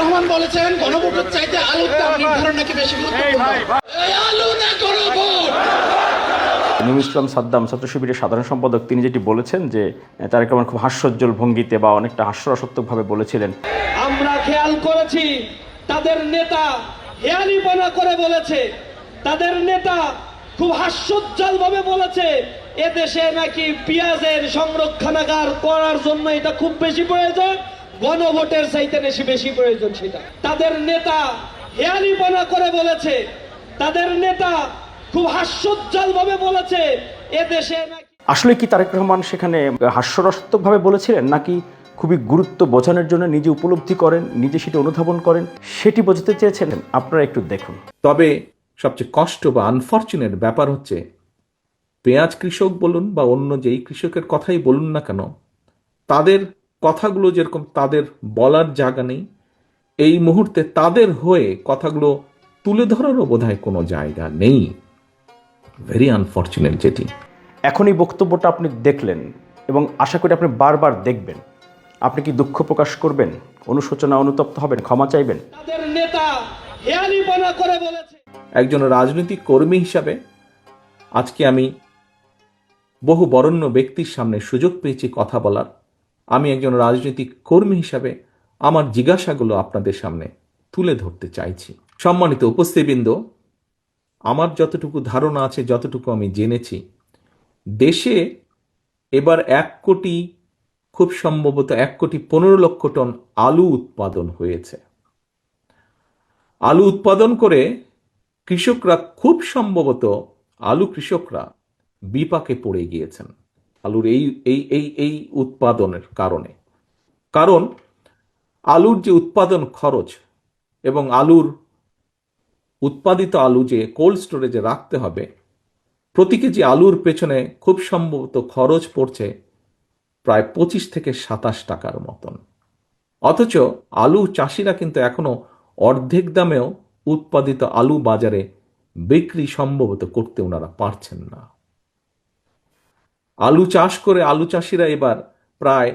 রহমান বলেছেন গণভোটের চাইতে আলুর দাম নির্ধারণ নাকি বেশি গুরুত্বপূর্ণ? এই আলু না গণভোট! নুর ইসলাম সাদ্দাম ছাত্র শিবিরের সাধারণ সম্পাদক তিনি যেটি বলেছেন যে তারেক রহমান খুব হাস্যোজ্জ্বল ভঙ্গিতে বা অনেকটা হাস্যরসাত্মকভাবে বলেছিলেন। আমরা খেয়াল করেছি তাদের নেতা হেয়ালিপনা করে বলেছে তাদের নেতা খুব হাস্যোজ্জ্বল ভাবে বলেছে এদেশে নাকি পেঁয়াজের সংরক্ষণাগার করার জন্য এটা খুব বেশি প্রয়োজন। গণভোটের চাইতে বেশি বেশি প্রয়োজন সেটা। তাদের নেতা হেয়ালিপনা করে বলেছে তাদের নেতা খুব হাস্যোজ্জ্বল ভাবে বলেছে এদেশে নাকি আসলে কি তারেক রহমান সেখানে হাস্যরসাত্মকভাবে বলেছিলেন নাকি খুবই গুরুত্ব বোঝানোর জন্য নিজে উপলব্ধি করেন নিজে সেটি অনুধাবন করেন সেটি বোঝাতে চেয়েছিলেন আপনারা একটু দেখুন। তবে সবচেয়ে কষ্ট বা আনফর্চুনেট ব্যাপার হচ্ছে পেঁয়াজ কৃষক বলুন বা অন্য যেই কৃষকের কথাই বলুন না কেন তাদের কথাগুলো যেরকম তাদের বলার জায়গা নেই এই মুহূর্তে তাদের হয়ে কথাগুলো তুলে ধরারও বোধহয় কোনো জায়গা নেই। ভেরি আনফর্চুনেট যেটি এখন এই বক্তব্যটা আপনি দেখলেন এবং আশা করি আপনি বারবার দেখবেন। আপনি কি দুঃখ প্রকাশ করবেন? অনুশোচনা অনুতপ্ত হবেন? ক্ষমা চাইবেন? তাদের নেতা হেয়ালিপনা করে বলেছে। একজন রাজনৈতিক কর্মী হিসাবে আজকে আমি বহু বরণ্য ব্যক্তির সামনে সুযোগ পেয়েছি কথা বলার। আমি একজন রাজনৈতিক কর্মী হিসাবে আমার জিজ্ঞাসাগুলো আপনাদের সামনে তুলে ধরতে চাইছি। সম্মানিত উপস্থিতবৃন্দ, আমার যতটুকু ধারণা আছে, যতটুকু আমি জেনেছি, দেশে এবার এক কোটি, খুব সম্ভবত এক কোটি পনেরো লক্ষ টন আলু উৎপাদন হয়েছে। আলু উৎপাদন করে কৃষকরা, খুব সম্ভবত আলু কৃষকরা বিপাকে পড়ে গিয়েছেন। আলুর এই এই এই এই উৎপাদনের কারণে। কারণ আলুর যে উৎপাদন খরচ এবং আলুর উৎপাদিত আলু যে কোল্ড স্টোরেজে রাখতে হবে প্রতি কেজি আলুর পেছনে খুব সম্ভবত খরচ পড়ছে প্রায় পঁচিশ থেকে সাতাশ টাকার মতন। অথচ আলু চাষিরা কিন্তু এখনও অর্ধেক দামেও উৎপাদিত আলু বাজারে বিক্রি সম্ভবত করতে ওনারা পারছেন না। আলু চাষ করে আলু চাষিরা এবার প্রায়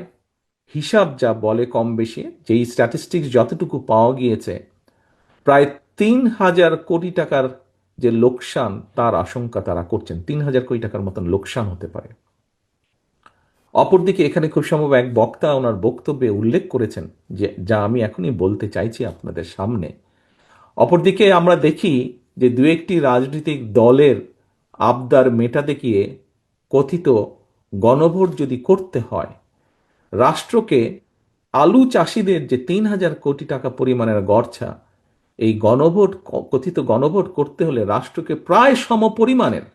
হিসাব যা বলে কম বেশি, যেই স্ট্যাটিস্টিক্স যতটুকু পাওয়া গিয়েছে, প্রায় তিন হাজার কোটি টাকার যে লোকসান তার আশঙ্কা তারা করছেন। তিন হাজার কোটি টাকার মতন লোকসান হতে পারে। অপরদিকে এখানে খুব সম্ভব এক বক্তা ওনার বক্তব্যে উল্লেখ করেছেন যে, যা আমি এখনই বলতে চাইছি আপনাদের সামনে। অপরদিকে আমরা দেখি যে দু একটি রাজনৈতিক দলের আবদার মেটাতে গিয়ে কথিত গণভোট যদি করতে হয়, রাষ্ট্রকে আলু চাষিদের যে তিন হাজার কোটি টাকা পরিমাণের গড়ছা, এই গণভোট, কথিত গণভোট করতে হলে রাষ্ট্রকে প্রায় সম পরিমাণের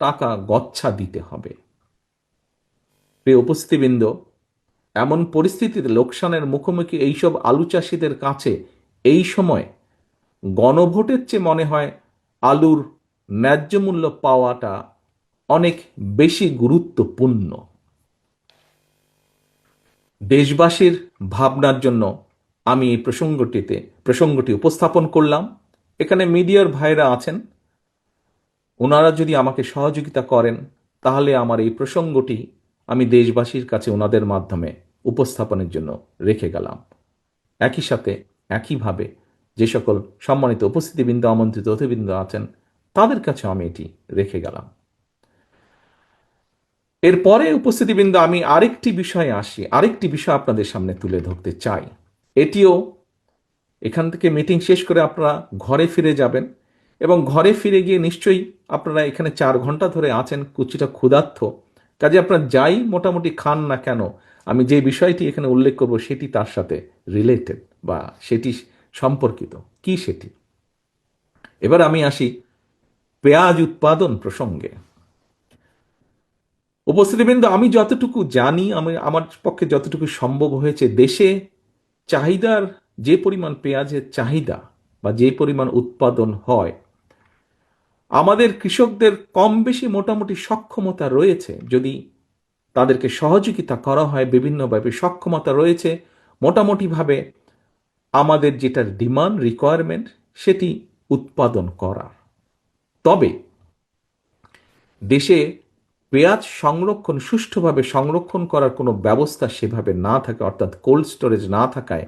টাকা গচ্ছা দিতে হবে। প্রিয় উপস্থিতিবৃন্দ, এমন পরিস্থিতিতে লোকসানের মুখোমুখি এইসব আলু চাষিদের কাছে এই সময় গণভোটের চেয়ে মনে হয় আলুর ন্যায্য মূল্য পাওয়াটা অনেক বেশি গুরুত্বপূর্ণ। দেশবাসীর ভাবনার জন্য আমি এই প্রসঙ্গটিতে, প্রসঙ্গটি উপস্থাপন করলাম। এখানে মিডিয়ার ভাইরা আছেন। ওনারা যদি আমাকে সহযোগিতা করেন, তাহলে আমার এই প্রসঙ্গটি আমি দেশবাসীর কাছে ওনাদের মাধ্যমে উপস্থাপনের জন্য রেখে গেলাম। একই সাথে, একইভাবে যে সকল সম্মানিত উপস্থিতিবৃন্দ, আমন্ত্রিত অতিবৃন্দ আছেন, তাদের কাছে আমি এটি রেখে গেলাম। এরপরে উপস্থিতিবৃন্দ, আমি আরেকটি বিষয়ে আসি, আরেকটি বিষয় আপনাদের সামনে তুলে ধরতে চাই। এটিও এখান থেকে মিটিং শেষ করে আপনারা ঘরে ফিরে যাবেন এবং ঘরে ফিরে গিয়ে নিশ্চয়ই আপনারা এখানে চার ঘণ্টা ধরে আছেন, কুচিটা ক্ষুধার্থ কাজে আপনারা যাই মোটামুটি খান না কেন, আমি যে বিষয়টি এখানে উল্লেখ করব সেটি তার সাথে রিলেটেড বা সেটি সম্পর্কিত। কি সেটি? এবার আমি আসি পেঁয়াজ উৎপাদন প্রসঙ্গে। উপস্থিতিবৃন্দ, আমি যতটুকু জানি, আমি আমার পক্ষে যতটুকু সম্ভব হয়েছে, দেশে চাহিদার যে পরিমাণ পেঁয়াজের চাহিদা বা যে পরিমাণ উৎপাদন হয়, আমাদের কৃষকদের কম বেশি মোটামুটি সক্ষমতা রয়েছে। যদি তাদেরকে সহযোগিতা করা হয়, বিভিন্নভাবে সক্ষমতা রয়েছে, মোটামুটিভাবে আমাদের যেটার ডিমান্ড রিকোয়ারমেন্ট সেটি উৎপাদন করার। তবে দেশে পেঁয়াজ সংরক্ষণ, সুষ্ঠুভাবে সংরক্ষণ করার কোনো ব্যবস্থা সেভাবে না থাকে, অর্থাৎ কোল্ড স্টোরেজ না থাকায়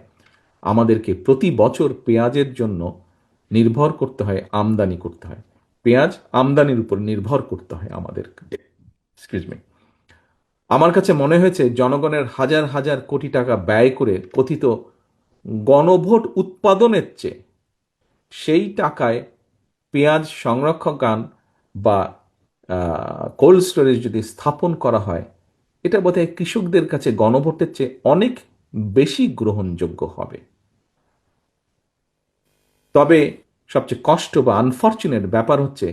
আমাদেরকে প্রতি বছর পেঁয়াজের জন্য নির্ভর করতে হয়, আমদানি করতে হয়। পেঁয়াজ আমদানির উপর নির্ভর করতে হয় আমাদের। আমার কাছে মনে হয়েছে জনগণের হাজার হাজার কোটি টাকা ব্যয় করে কথিত গণভোট উৎপাদনের চেয়ে সেই টাকায় পেঁয়াজ সংরক্ষকান বা কোল্ড স্টোরেজ যদি স্থাপন করা হয়, এটা বোধহয় কৃষকদের কাছে গণভোটের চেয়ে অনেক বেশি গ্রহণযোগ্য হবে। তবে সবচেয়ে কষ্ট বা আনফর্চুনেট ব্যাপার হচ্ছে,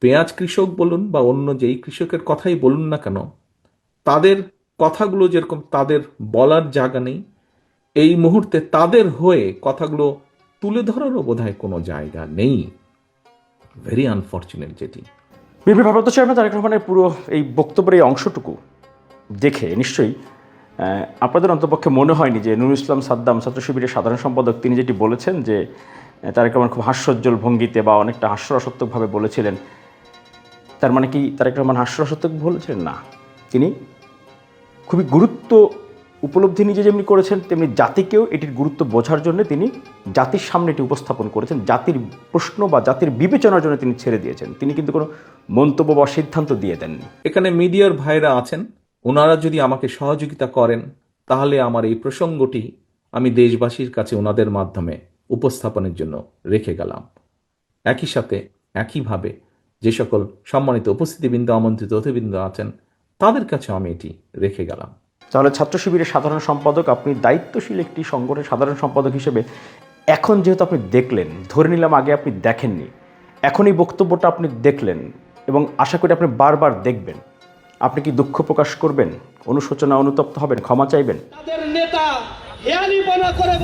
পেঁয়াজ কৃষক বলুন বা অন্য যেই কৃষকের কথাই বলুন না কেন, তাদের কথাগুলো যেরকম তাদের বলার জায়গা নেই, এই মুহূর্তে তাদের হয়ে কথাগুলো তুলে ধরারও বোধহয় কোনো জায়গা নেই। ভেরি আনফর্চুনেট যেটি। বিএনপি ভারপ্রাপ্ত চেয়ারম্যান তারেক রহমানের পুরো এই বক্তব্যের এই অংশটুকু দেখে নিশ্চয়ই আপনাদের অন্তপক্ষে মনে হয়নি যে নুরুল ইসলাম সাদ্দাম ছাত্র শিবিরের সাধারণ সম্পাদক তিনি যেটি বলেছেন যে তারেক রহমান খুব হাস্যোজ্জ্বল ভঙ্গিতে বা অনেকটা হাস্যরসাত্মকভাবে বলেছিলেন। তার মানে কি তারেক রহমান হাস্যরসাত্মক বলেছিলেন? না। তিনি খুবই গুরুত্ব উপলব্ধি নিজে যেমনি করেছেন, তেমনি জাতিকেও এটির গুরুত্ব বোঝার জন্য তিনি জাতির সামনে এটি উপস্থাপন করেছেন। জাতির প্রশ্ন বা জাতির বিবেচনার জন্য তিনি ছেড়ে দিয়েছেন। তিনি কিন্তু কোনো মন্তব্য বা সিদ্ধান্ত দিয়ে দেননি। এখানে মিডিয়ার ভাইরা আছেন, ওনারা যদি আমাকে সহযোগিতা করেন, তাহলে আমার এই প্রসঙ্গটি আমি দেশবাসীর কাছে ওনাদের মাধ্যমে উপস্থাপনের জন্য রেখে গেলাম। একই সাথে, একইভাবে যে সকল সম্মানিত উপস্থিতিবৃন্দ, আমন্ত্রিত অতিবৃন্দ আছেন, তাদের কাছে আমি এটি রেখে গেলাম। তাহলে ছাত্র শিবিরের সাধারণ সম্পাদক, আপনি দায়িত্বশীল একটি সংগঠনের সাধারণ সম্পাদক হিসেবে এখন যেহেতু আপনি দেখলেন, ধরে নিলাম আগে আপনি দেখেননি, এখন এই বক্তব্যটা আপনি দেখলেন এবং আশা করি আপনি বারবার দেখবেন। আপনি কি দুঃখ প্রকাশ করবেন? অনুশোচনা অনুতপ্ত হবেন? ক্ষমা চাইবেন? তাদের নেতা করে